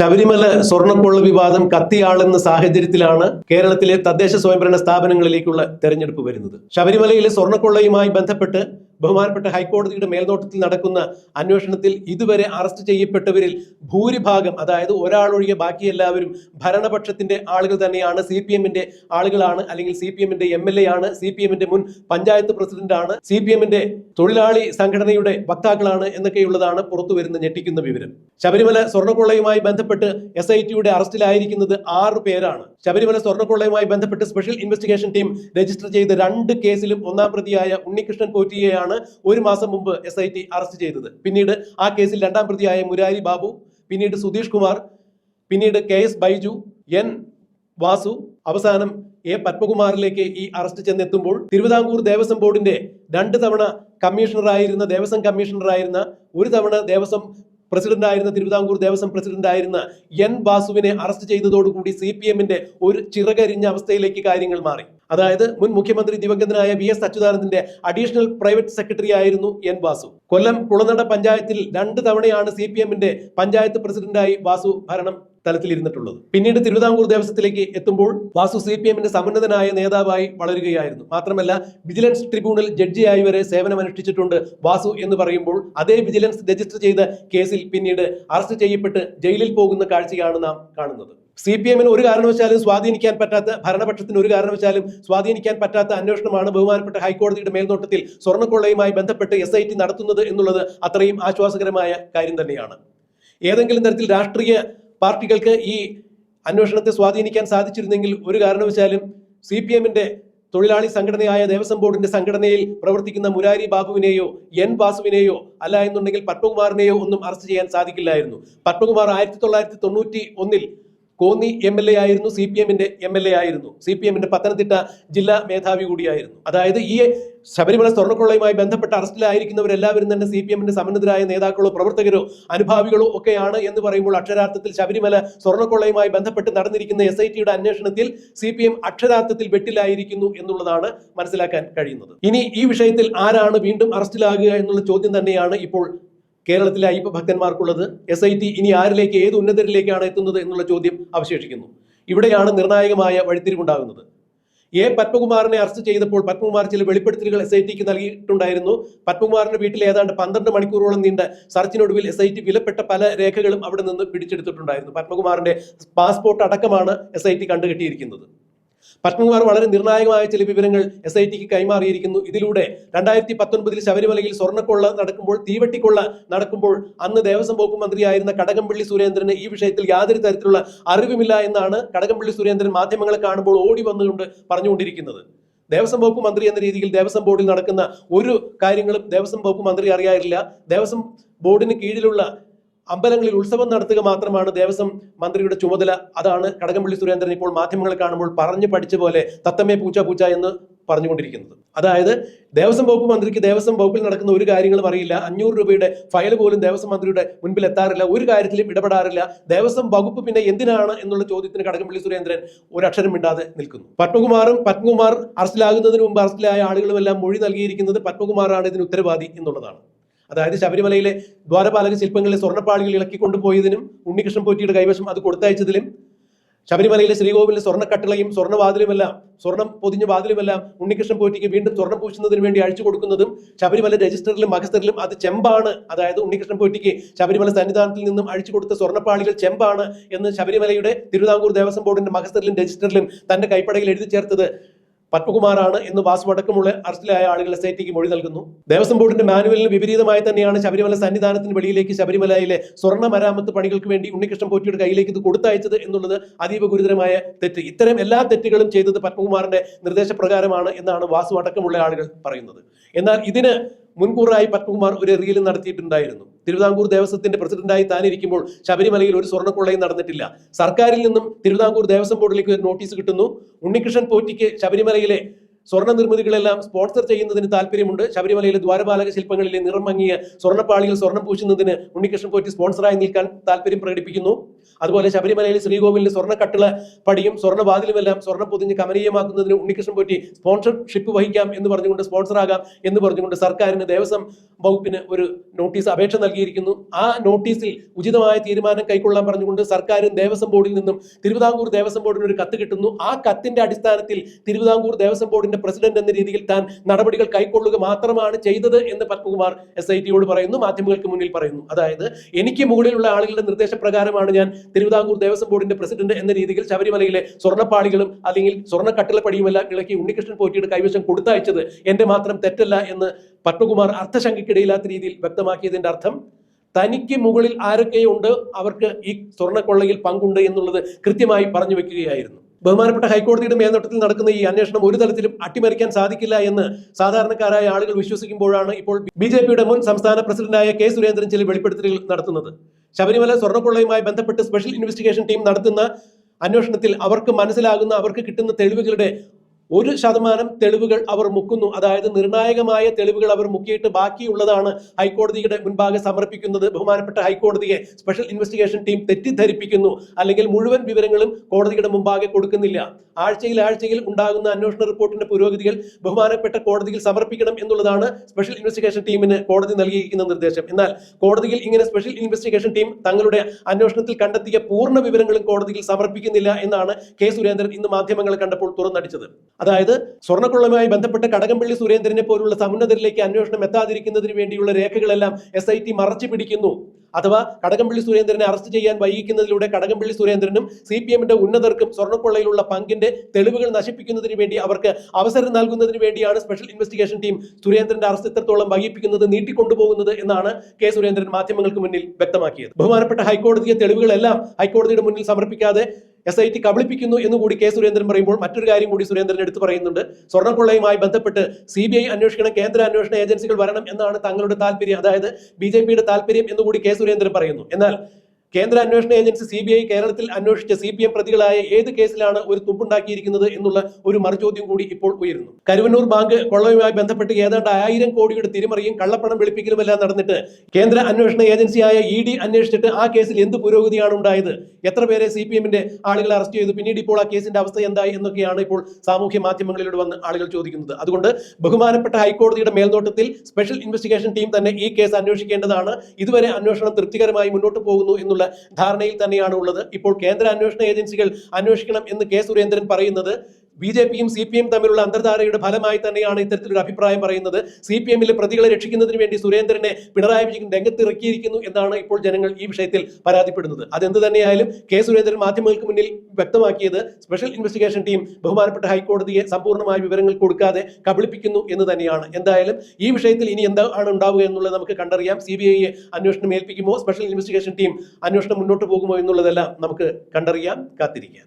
ശബരിമല സ്വർണക്കൊള്ള വിവാദം കത്തിയാളുന്ന സാഹചര്യത്തിലാണ് കേരളത്തിലെ തദ്ദേശ സ്വയംഭരണ സ്ഥാപനങ്ങളിലേക്കുള്ള തെരഞ്ഞെടുപ്പ് വരുന്നത്. ശബരിമലയിലെ സ്വർണക്കൊള്ളയുമായി ബന്ധപ്പെട്ട് ബഹുമാനപ്പെട്ട ഹൈക്കോടതിയുടെ മേൽനോട്ടത്തിൽ നടക്കുന്ന അന്വേഷണത്തിൽ ഇതുവരെ അറസ്റ്റ് ചെയ്യപ്പെട്ടവരിൽ ഭൂരിഭാഗം അതായത് ഒരാളൊഴികെ ബാക്കി എല്ലാവരും ഭരണപക്ഷത്തിന്റെ ആളുകൾ തന്നെയാണ് സി പി എമ്മിന്റെ ആളുകളാണ് അല്ലെങ്കിൽ സി പി എമ്മിന്റെ എം എൽ എ ആണ് സി പി എമ്മിന്റെ മുൻ പഞ്ചായത്ത് പ്രസിഡന്റ് ആണ് സി പി എമ്മിന്റെ തൊഴിലാളി സംഘടനയുടെ വക്താക്കളാണ് എന്നൊക്കെയുള്ളതാണ് പുറത്തു വരുന്ന ഞെട്ടിക്കുന്ന വിവരം. ശബരിമല സ്വർണക്കൊള്ളയുമായി ബന്ധപ്പെട്ട് എസ് ഐ ടിയുടെ അറസ്റ്റിലായിരിക്കുന്നത് ആറ് പേരാണ്. ശബരിമല സ്വർണക്കൊള്ളയുമായി ബന്ധപ്പെട്ട് സ്പെഷ്യൽ ഇൻവെസ്റ്റിഗേഷൻ ടീം രജിസ്റ്റർ ചെയ്ത രണ്ട് കേസിലും ഒന്നാം പ്രതിയായ ഉണ്ണികൃഷ്ണൻ പോറ്റിയെയാണ് ഒരു മാസം മുമ്പ് എസ് അറസ്റ്റ് ചെയ്തത്. പിന്നീട് ആ കേസിൽ രണ്ടാം പ്രതിയായ മുരാരി ബാബു പിന്നീട് സുധീഷ് കുമാർ പിന്നീട് K S Baiju N Vasu അവസാനം എ പത്മകുമാറിലേക്ക് ഈ അറസ്റ്റ് ചെന്നെത്തുമ്പോൾ തിരുവിതാംകൂർ ദേവസ്വം ബോർഡിന്റെ രണ്ട് തവണ കമ്മീഷണറായിരുന്ന ദേവസ്വം കമ്മീഷണറായിരുന്ന ഒരു തവണ ദേവസ്വം പ്രസിഡന്റായിരുന്ന തിരുവിതാംകൂർ ദേവസ്വം പ്രസിഡന്റായിരുന്ന എൻ വാസുവിനെ അറസ്റ്റ് ചെയ്തതോടുകൂടി സി പി എമ്മിന്റെ ഒരു ചിറകരിഞ്ഞ അവസ്ഥയിലേക്ക് കാര്യങ്ങൾ മാറി. അതായത് മുൻ മുഖ്യമന്ത്രി ദിവംഗതനായ വി എസ് അച്യുതാനന്ദന്റെ അഡീഷണൽ പ്രൈവറ്റ് സെക്രട്ടറി ആയിരുന്നു എൻ വാസു. കൊല്ലം കുളനട പഞ്ചായത്തിൽ രണ്ട് തവണയാണ് സി പി എമ്മിന്റെ പഞ്ചായത്ത് പ്രസിഡന്റായി വാസു ഭരണം തലത്തിലിരുന്നിട്ടുള്ളത്. പിന്നീട് തിരുവിതാംകൂർ ദേവസ്വത്തിലേക്ക് എത്തുമ്പോൾ വാസു സി പി എമ്മിന്റെ സമുന്നതനായ നേതാവായി വളരുകയായിരുന്നു. മാത്രമല്ല വിജിലൻസ് ട്രിബ്യൂണൽ ജഡ്ജിയായി വരെ സേവനമനുഷ്ഠിച്ചിട്ടുണ്ട് വാസു എന്ന് പറയുമ്പോൾ അതേ വിജിലൻസ് രജിസ്റ്റർ ചെയ്ത കേസിൽ പിന്നീട് അറസ്റ്റ് ചെയ്യപ്പെട്ട് ജയിലിൽ പോകുന്ന കാഴ്ചയാണ് നാം കാണുന്നത്. സി പി എമ്മിന് ഒരു കാരണവശാലും സ്വാധീനിക്കാൻ പറ്റാത്ത ഭരണപക്ഷത്തിന് ഒരു കാരണവശാലും സ്വാധീനിക്കാൻ പറ്റാത്ത അന്വേഷണമാണ് ബഹുമാനപ്പെട്ട ഹൈക്കോടതിയുടെ മേൽനോട്ടത്തിൽ സ്വർണക്കൊള്ളയുമായി ബന്ധപ്പെട്ട് എസ് ഐ ടി നടത്തുന്നത് എന്നുള്ളത് അത്രയും ആശ്വാസകരമായ കാര്യം തന്നെയാണ്. ഏതെങ്കിലും തരത്തിൽ രാഷ്ട്രീയ പാർട്ടികൾക്ക് ഈ അന്വേഷണത്തെ സ്വാധീനിക്കാൻ സാധിച്ചിരുന്നെങ്കിൽ ഒരു കാരണവശാലും സി പി എമ്മിന്റെ തൊഴിലാളി സംഘടനയായ ദേവസ്വം ബോർഡിന്റെ സംഘടനയിൽ പ്രവർത്തിക്കുന്ന മുരാരി ബാബുവിനെയോ എൻ വാസുവിനെയോ അല്ല എന്നുണ്ടെങ്കിൽ പത്മകുമാറിനെയോ ഒന്നും അറസ്റ്റ് ചെയ്യാൻ സാധിക്കില്ലായിരുന്നു. പത്മകുമാർ ആയിരത്തി തൊള്ളായിരത്തി തൊണ്ണൂറ്റി ഒന്നിൽ കോന്നി എം എൽ എ ആയിരുന്നു സി പി എമ്മിന്റെ എം എൽ എ ആയിരുന്നു. സി പി എമ്മിന്റെ പത്തനംതിട്ട ജില്ലാ മേധാവി കൂടിയായിരുന്നു. അതായത് ഈ ശബരിമല സ്വർണക്കൊള്ളയുമായി ബന്ധപ്പെട്ട് അറസ്റ്റിലായിരിക്കുന്നവരെല്ലാവരും തന്നെ സി പി എമ്മിന്റെ സമന്നതരായ നേതാക്കളോ പ്രവർത്തകരോ അനുഭാവികളോ ഒക്കെയാണ് എന്ന് പറയുമ്പോൾ അക്ഷരാർത്ഥത്തിൽ ശബരിമല സ്വർണക്കൊള്ളയുമായി ബന്ധപ്പെട്ട് നടന്നിരിക്കുന്ന എസ് ഐ ടിയുടെ അന്വേഷണത്തിൽ സി പി എം അക്ഷരാർത്ഥത്തിൽ വെട്ടിലായിരിക്കുന്നു എന്നുള്ളതാണ് മനസ്സിലാക്കാൻ കഴിയുന്നത്. ഇനി ഈ വിഷയത്തിൽ ആരാണ് വീണ്ടും അറസ്റ്റിലാകുക എന്നുള്ള ചോദ്യം തന്നെയാണ് ഇപ്പോൾ കേരളത്തിലെ അയ്യപ്പ ഭക്തന്മാർക്കുള്ളത് എസ് ഐ ടി ഇനി ആരിലേക്ക് ഏത് ഉന്നതരിലേക്കാണ് എത്തുന്നത് എന്നുള്ള ചോദ്യം അവശേഷിക്കുന്നു. ഇവിടെയാണ് നിർണായകമായ വഴിത്തിരിവുണ്ടാകുന്നത്. എ. പത്മകുമാറിനെ അറസ്റ്റ് ചെയ്തപ്പോൾ പത്മകുമാർ ചില വെളിപ്പെടുത്തലുകൾ എസ് ഐ ടിക്ക് നൽകിയിട്ടുണ്ടായിരുന്നു. പത്മകുമാറിന്റെ വീട്ടിൽ ഏതാണ്ട് പന്ത്രണ്ട് മണിക്കൂറോളം നീണ്ട സർച്ചിനൊടുവിൽ എസ് ഐ ടി വിലപ്പെട്ട പല രേഖകളും അവിടെ നിന്ന് പിടിച്ചെടുത്തിട്ടുണ്ടായിരുന്നു. പത്മകുമാറിന്റെ പാസ്പോർട്ട് അടക്കമാണ് എസ് ഐ ടി കണ്ടുകെട്ടിയിരിക്കുന്നത്. പത്മകുമാർ വളരെ നിർണായകമായ ചില വിവരങ്ങൾ എസ് ഐ ടിക്ക് കൈമാറിയിരിക്കുന്നു. ഇതിലൂടെ രണ്ടായിരത്തി പത്തൊൻപതിൽ ശബരിമലയിൽ സ്വർണക്കൊള്ള നടക്കുമ്പോൾ തീവട്ടിക്കൊള്ള നടക്കുമ്പോൾ അന്ന് ദേവസ്വം വകുപ്പ് മന്ത്രിയായിരുന്ന കടകംപള്ളി സുരേന്ദ്രന് ഈ വിഷയത്തിൽ യാതൊരു തരത്തിലുള്ള അറിവുമില്ല എന്നാണ് കടകംപള്ളി സുരേന്ദ്രൻ മാധ്യമങ്ങളെ കാണുമ്പോൾ ഓടി വന്നുകൊണ്ട് പറഞ്ഞുകൊണ്ടിരിക്കുന്നത്. ദേവസ്വം വകുപ്പ് മന്ത്രി എന്ന രീതിയിൽ ദേവസ്വം ബോർഡിൽ നടക്കുന്ന ഒരു കാര്യങ്ങളും ദേവസ്വം വകുപ്പ് മന്ത്രി അറിയാറില്ല. ദേവസ്വം ബോർഡിന് കീഴിലുള്ള അമ്പലങ്ങളിൽ ഉത്സവം നടത്തുക മാത്രമാണ് ദേവസ്വം മന്ത്രിയുടെ ചുമതല. അതാണ് കടകംപള്ളി സുരേന്ദ്രൻ ഇപ്പോൾ മാധ്യമങ്ങളെ കാണുമ്പോൾ പറഞ്ഞു പഠിച്ച പോലെ തത്തമ്മേ പൂച്ച പൂച്ച എന്ന് പറഞ്ഞുകൊണ്ടിരിക്കുന്നത്. അതായത് ദേവസ്വം വകുപ്പ് മന്ത്രിക്ക് ദേവസ്വം വകുപ്പിൽ നടക്കുന്ന ഒരു കാര്യങ്ങളും അറിയില്ല. അഞ്ഞൂറ് രൂപയുടെ ഫയൽ പോലും ദേവസ്വം മന്ത്രിയുടെ മുൻപിൽ എത്താറില്ല. ഒരു കാര്യത്തിലും ഇടപെടാറില്ല. ദേവസ്വം വകുപ്പ് പിന്നെ എന്തിനാണ് എന്നുള്ള ചോദ്യത്തിന് കടകംപള്ളി സുരേന്ദ്രൻ ഒരു അക്ഷരം മിണ്ടാതെ നിൽക്കുന്നു. പത്മകുമാറും പത്മകുമാർ അറസ്റ്റിലാകുന്നതിന് മുമ്പ് അറസ്റ്റിലായ ആളുകളുമെല്ലാം മൊഴി നൽകിയിരിക്കുന്നത് പത്മകുമാറാണ് ഇതിന് ഉത്തരവാദി എന്നുള്ളതാണ്. അതായത് ശബരിമലയിലെ ദ്വാരപാലക ശില്പങ്ങളിലെ സ്വർണപ്പാളികൾ ഇളക്കി കൊണ്ടുപോയതിനും ഉണ്ണികൃഷ്ണൻ പോറ്റിയുടെ കൈവശം അത് കൊടുത്തയച്ചതിലും ശബരിമലയിലെ ശ്രീകോവിലിലെ സ്വർണക്കട്ടിളയും സ്വർണവാതിലുമെല്ലാം സ്വർണം പൊതിഞ്ഞ വാതിലുമെല്ലാം ഉണ്ണികൃഷ്ണൻ പോറ്റിക്ക് വീണ്ടും സ്വർണം പൂശുന്നതിന് വേണ്ടി അഴിച്ചു കൊടുക്കുന്നതും ശബരിമല രജിസ്റ്ററിലും മഹസ്റ്ററിലും അത് ചെമ്പാണ്. അതായത് ഉണ്ണികൃഷ്ണൻ പോറ്റിക്ക് ശബരിമല സന്നിധാനത്തിൽ നിന്നും അഴിച്ചു കൊടുത്ത സ്വർണപ്പാളികൾ ചെമ്പാണ് എന്ന് ശബരിമലയുടെ തിരുവിതാംകൂർ ദേവസ്വം ബോർഡിന്റെ മഹസ്റ്ററിലും രജിസ്റ്ററിലും തന്റെ കൈപ്പടയിൽ എഴുതി ചേർത്തത് പത്മകുമാറാണ് എന്ന് വാസു അടക്കമുള്ള അറസ്റ്റിലായ ആളുകൾ എസ് ഐ ടിക്ക് മൊഴി നൽകുന്നു. ദേവസ്വം ബോർഡിന്റെ മാനുവലിന് വിപരീതമായി തന്നെയാണ് ശബരിമല സന്നിധാനത്തിന് വെളിയിലേക്ക് ശബരിമലയിലെ സ്വർണ മരാമത്ത് പണികൾക്ക് വേണ്ടി ഉണ്ണികൃഷ്ണൻ പോറ്റിയുടെ കയ്യിലേക്ക് ഇത് കൊടുത്തയച്ചത് എന്നുള്ളത് അതീവ ഗുരുതരമായ തെറ്റ്. ഇത്തരം എല്ലാ തെറ്റുകളും ചെയ്തത് പത്മകുമാറിന്റെ നിർദ്ദേശപ്രകാരമാണ് എന്നാണ് വാസു അടക്കമുള്ള ആളുകൾ പറയുന്നത്. എന്നാൽ ഇതിന് മുൻകൂറായി പത്മകുമാർ ഒരു റീലും നടത്തിയിട്ടുണ്ടായിരുന്നു. തിരുവിതാംകൂർ ദേവസ്വത്തിന്റെ പ്രസിഡന്റായി താനിരിക്കുമ്പോൾ ശബരിമലയിൽ ഒരു സ്വർണക്കൊള്ളയും നടന്നിട്ടില്ല. സർക്കാരിൽ നിന്നും തിരുവിതാംകൂർ ദേവസ്വം ബോർഡിലേക്ക് നോട്ടീസ് കിട്ടുന്നു. ഉണ്ണികൃഷ്ണൻ പോറ്റിക്ക് ശബരിമലയിലെ സ്വർണ നിർമ്മിതികളെല്ലാം സ്പോൺസർ ചെയ്യുന്നതിന് താല്പര്യമുണ്ട്. ശബരിമലയിലെ ദ്വാരപാലക ശില്പങ്ങളിലെ നിറം മങ്ങിയ സ്വർണപ്പാളികൾ സ്വർണം പൂശുന്നതിന് ഉണ്ണികൃഷ്ണൻ പോറ്റി സ്പോൺസറായി നിൽക്കാൻ താല്പര്യം പ്രകടിപ്പിക്കുന്നു. അതുപോലെ ശബരിമലയിൽ ശ്രീകോവിലിൽ സ്വർണ കട്ടിള പടിയും സ്വർണവാതിലുമെല്ലാം സ്വർണം പൊതിഞ്ഞ് കമനീയമാക്കുന്നതിന് ഉണ്ണികൃഷ്ണൻ പോറ്റി സ്പോൺസർഷിപ്പ് വഹിക്കാം എന്ന് പറഞ്ഞുകൊണ്ട് സ്പോൺസറാകാം എന്ന് പറഞ്ഞുകൊണ്ട് സർക്കാരിന് ദേവസ്വം വകുപ്പിന് ഒരു നോട്ടീസ് അപേക്ഷ നൽകിയിരിക്കുന്നു. ആ നോട്ടീസിൽ ഉചിതമായ തീരുമാനം കൈക്കൊള്ളാൻ പറഞ്ഞുകൊണ്ട് സർക്കാരും ദേവസ്വം ബോർഡിൽ നിന്നും തിരുവിതാംകൂർ ദേവസ്വം ബോർഡിന് ഒരു കത്ത് കിട്ടുന്നു. ആ കത്തിന്റെ അടിസ്ഥാനത്തിൽ തിരുവിതാംകൂർ ദേവസ്വം ബോർഡിന്റെ പ്രസിഡന്റ് എന്ന രീതിയിൽ താൻ നടപടികൾ കൈക്കൊള്ളുക മാത്രമാണ് ചെയ്തത് എന്ന് പത്മകുമാർ എസ് ഐ ടിയോട് പറയുന്നു മാധ്യമങ്ങൾക്ക് മുന്നിൽ പറയുന്നു. അതായത് എനിക്ക് മുകളിലുള്ള ആളുകളുടെ നിർദ്ദേശപ്രകാരമാണ് ഞാൻ തിരുവിതാംകൂർ ദേവസ്വം ബോർഡിന്റെ പ്രസിഡന്റ് എന്ന രീതിയിൽ ശബരിമലയിലെ സ്വർണപ്പാളികളും അല്ലെങ്കിൽ സ്വർണ കട്ടിളപ്പടിയുമെല്ലാം ഇളക്കി ഉണ്ണികൃഷ്ണൻ പോറ്റിയുടെ കൈവശം കൊടുത്തയച്ചത് എന്റെ മാത്രം തെറ്റല്ല എന്ന് പത്മകുമാർ അർത്ഥശങ്കയ്ക്കിടയില്ലാത്ത രീതിയിൽ വ്യക്തമാക്കിയതിന്റെ അർത്ഥം തനിക്ക് മുകളിൽ ആരൊക്കെയുണ്ട് അവർക്ക് ഈ സ്വർണക്കൊള്ളയിൽ പങ്കുണ്ട് എന്നുള്ളത് കൃത്യമായി പറഞ്ഞു വെക്കുകയായിരുന്നു. ബഹുമാനപ്പെട്ട ഹൈക്കോടതിയുടെ മേൽനോട്ടത്തിൽ നടക്കുന്ന ഈ അന്വേഷണം ഒരു തലത്തിലും അട്ടിമറിക്കാൻ സാധിക്കില്ല എന്ന് സാധാരണക്കാരായ ആളുകൾ വിശ്വസിക്കുമ്പോഴാണ് ഇപ്പോൾ ബി മുൻ സംസ്ഥാന പ്രസിഡന്റായ കെ സുരേന്ദ്രൻ ചില വെളിപ്പെടുത്തലുകൾ നടത്തുന്നത്. ശബരിമല സ്വർണക്കൊള്ളയുമായി ബന്ധപ്പെട്ട് സ്പെഷ്യൽ ഇൻവെസ്റ്റിഗേഷൻ ടീം നടത്തുന്ന അന്വേഷണത്തിൽ അവർക്ക് മനസ്സിലാകുന്ന അവർക്ക് കിട്ടുന്ന തെളിവുകളുടെ ഒരു ശതമാനം തെളിവുകൾ അവർ മുക്കുന്നു. അതായത് നിർണായകമായ തെളിവുകൾ അവർ മുക്കിയിട്ട് ബാക്കിയുള്ളതാണ് ഹൈക്കോടതിയുടെ മുൻപാകെ സമർപ്പിക്കുന്നത്. ബഹുമാനപ്പെട്ട ഹൈക്കോടതിയെ സ്പെഷ്യൽ ഇൻവെസ്റ്റിഗേഷൻ ടീം തെറ്റിദ്ധരിപ്പിക്കുന്നു. അല്ലെങ്കിൽ മുഴുവൻ വിവരങ്ങളും കോടതിയുടെ മുമ്പാകെ കൊടുക്കുന്നില്ല. ആഴ്ചയിൽ ആഴ്ചയിൽ ഉണ്ടാകുന്ന അന്വേഷണ റിപ്പോർട്ടിന്റെ പുരോഗതികൾ ബഹുമാനപ്പെട്ട കോടതിയിൽ സമർപ്പിക്കണം എന്നുള്ളതാണ് സ്പെഷ്യൽ ഇൻവെസ്റ്റിഗേഷൻ ടീമിന് കോടതി നൽകിയിരിക്കുന്ന നിർദ്ദേശം. എന്നാൽ കോടതിയിൽ ഇങ്ങനെ സ്പെഷ്യൽ ഇൻവെസ്റ്റിഗേഷൻ ടീം തങ്ങളുടെ അന്വേഷണത്തിൽ കണ്ടെത്തിയ പൂർണ വിവരങ്ങളും കോടതിയിൽ സമർപ്പിക്കുന്നില്ല എന്നാണ് കെ സുരേന്ദ്രൻ ഇന്ന് മാധ്യമങ്ങളെ കണ്ടപ്പോൾ തുറന്നടിച്ചത്. അതായത് സ്വർണക്കൊള്ളയുമായി ബന്ധപ്പെട്ട് കടകംപള്ളി സുരേന്ദ്രനെ പോലുള്ള സമുന്നതരിലേക്ക് അന്വേഷണം എത്താതിരിക്കുന്നതിന് വേണ്ടിയുള്ള രേഖകളെല്ലാം എസ് ഐ ടി മറച്ചു പിടിക്കുന്നു. അഥവാ കടകംപള്ളി സുരേന്ദ്രനെ അറസ്റ്റ് ചെയ്യാൻ വൈകിക്കുന്നതിലൂടെ കടകംപള്ളി സുരേന്ദ്രനും സി പി എമ്മിന്റെ ഉന്നതർക്കും സ്വർണക്കൊള്ളയിലുള്ള പങ്കിന്റെ തെളിവുകൾ നശിപ്പിക്കുന്നതിന് വേണ്ടി അവർക്ക് അവസരം നൽകുന്നതിന് വേണ്ടിയാണ് സ്പെഷ്യൽ ഇൻവെസ്റ്റിഗേഷൻ ടീം സുരേന്ദ്രന്റെ അറസ്റ്റ് എത്രത്തോളം വൈകിപ്പിക്കുന്നത് നീട്ടിക്കൊണ്ടുപോകുന്നത് എന്നാണ് കെ സുരേന്ദ്രൻ മാധ്യമങ്ങൾക്ക് മുന്നിൽ വ്യക്തമാക്കിയത്. ബഹുമാനപ്പെട്ട ഹൈക്കോടതിയെ തെളിവുകളെല്ലാം ഹൈക്കോടതിയുടെ മുന്നിൽ സമർപ്പിക്കാതെ എസ് ഐ ടി കബളിപ്പിക്കുന്നു എന്ന് കൂടി കെ സുരേന്ദ്രൻ പറയുമ്പോൾ മറ്റൊരു കാര്യം കൂടി സുരേന്ദ്രൻ എടുത്തു പറയുന്നുണ്ട്. സ്വർണക്കൊള്ളയുമായി ബന്ധപ്പെട്ട് സി ബി ഐ അന്വേഷിക്കണം കേന്ദ്ര അന്വേഷണ ഏജൻസികൾ വരണം എന്നാണ് തങ്ങളുടെ താല്പര്യം. അതായത് ബി ജെ പിയുടെ താല്പര്യം എന്ന് കൂടി കെ സുരേന്ദ്രൻ പറയുന്നു. എന്നാൽ കേന്ദ്ര അന്വേഷണ ഏജൻസി സി ബി ഐ കേരളത്തിൽ അന്വേഷിച്ച സി പി എം പ്രതികളായ ഏത് കേസിലാണ് ഒരു തുമ്പുണ്ടാക്കിയിരിക്കുന്നത് എന്നുള്ള ഒരു മറുചോദ്യം കൂടി ഇപ്പോൾ ഉയരുന്നു. കരുവന്നൂർ ബാങ്ക് കൊള്ളയുമായി ബന്ധപ്പെട്ട് ഏതാണ്ട് ആയിരം കോടിയുടെ തിരിമറിയും കള്ളപ്പണം വെളുപ്പിക്കലുമെല്ലാം നടന്നിട്ട് കേന്ദ്ര അന്വേഷണ ഏജൻസിയായ ഇ ഡി അന്വേഷിച്ചിട്ട് ആ കേസിൽ എന്ത് പുരോഗതിയാണ് ഉണ്ടായത്? എത്ര പേരെ സി പി എമ്മിന്റെ ആളുകളെ അറസ്റ്റ് ചെയ്തു? പിന്നീട് ഇപ്പോൾ ആ കേസിന്റെ അവസ്ഥ എന്തായി? എന്നൊക്കെയാണ് ഇപ്പോൾ സാമൂഹ്യ മാധ്യമങ്ങളിലൂടെ വന്ന് ആളുകൾ ചോദിക്കുന്നത്. അതുകൊണ്ട് ബഹുമാനപ്പെട്ട ഹൈക്കോടതിയുടെ മേൽനോട്ടത്തിൽ സ്പെഷ്യൽ ഇൻവെസ്റ്റിഗേഷൻ ടീം തന്നെ ഈ കേസ് അന്വേഷിക്കേണ്ടതാണ്. ഇതുവരെ അന്വേഷണം തൃപ്തികരമായി മുന്നോട്ട് പോകുന്നു എന്നുള്ള ധാരണയിൽ തന്നെയാണ് ഉള്ളത്. ഇപ്പോൾ കേന്ദ്ര അന്വേഷണ ഏജൻസികൾ അന്വേഷിക്കണം എന്ന് കെ സുരേന്ദ്രൻ പറയുന്നത്. ബി ജെ പിയും സി പി എം തമ്മിലുള്ള അന്തർധാരയുടെ ഫലമായി തന്നെയാണ് ഇത്തരത്തിലൊരു അഭിപ്രായം പറയുന്നത്. സി പി എമ്മിലെ പ്രതികളെ രക്ഷിക്കുന്നതിന് വേണ്ടി സുരേന്ദ്രനെ പിണറായി വിജയൻ രംഗത്തിറക്കിയിരിക്കുന്നു എന്നാണ് ഇപ്പോൾ ജനങ്ങൾ ഈ വിഷയത്തിൽ പരാതിപ്പെടുന്നത്. അതെന്ത് തന്നെയായാലും കെ സുരേന്ദ്രൻ മാധ്യമങ്ങൾക്ക് മുന്നിൽ വ്യക്തമാക്കിയത് സ്പെഷ്യൽ ഇൻവെസ്റ്റിഗേഷൻ ടീം ബഹുമാനപ്പെട്ട ഹൈക്കോടതിയെ സമ്പൂർണമായ വിവരങ്ങൾ കൊടുക്കാതെ കബളിപ്പിക്കുന്നു എന്ന് തന്നെയാണ്. എന്തായാലും ഈ വിഷയത്തിൽ ഇനി എന്താണ് ഉണ്ടാവുക എന്നുള്ളത് നമുക്ക് കണ്ടറിയാം. സി ബി ഐയെ അന്വേഷണം ഏൽപ്പിക്കുമോ? സ്പെഷ്യൽ ഇൻവെസ്റ്റിഗേഷൻ ടീം അന്വേഷണം മുന്നോട്ട് പോകുമോ എന്നുള്ളതെല്ലാം നമുക്ക് കണ്ടറിയാം. കാത്തിരിക്കാം.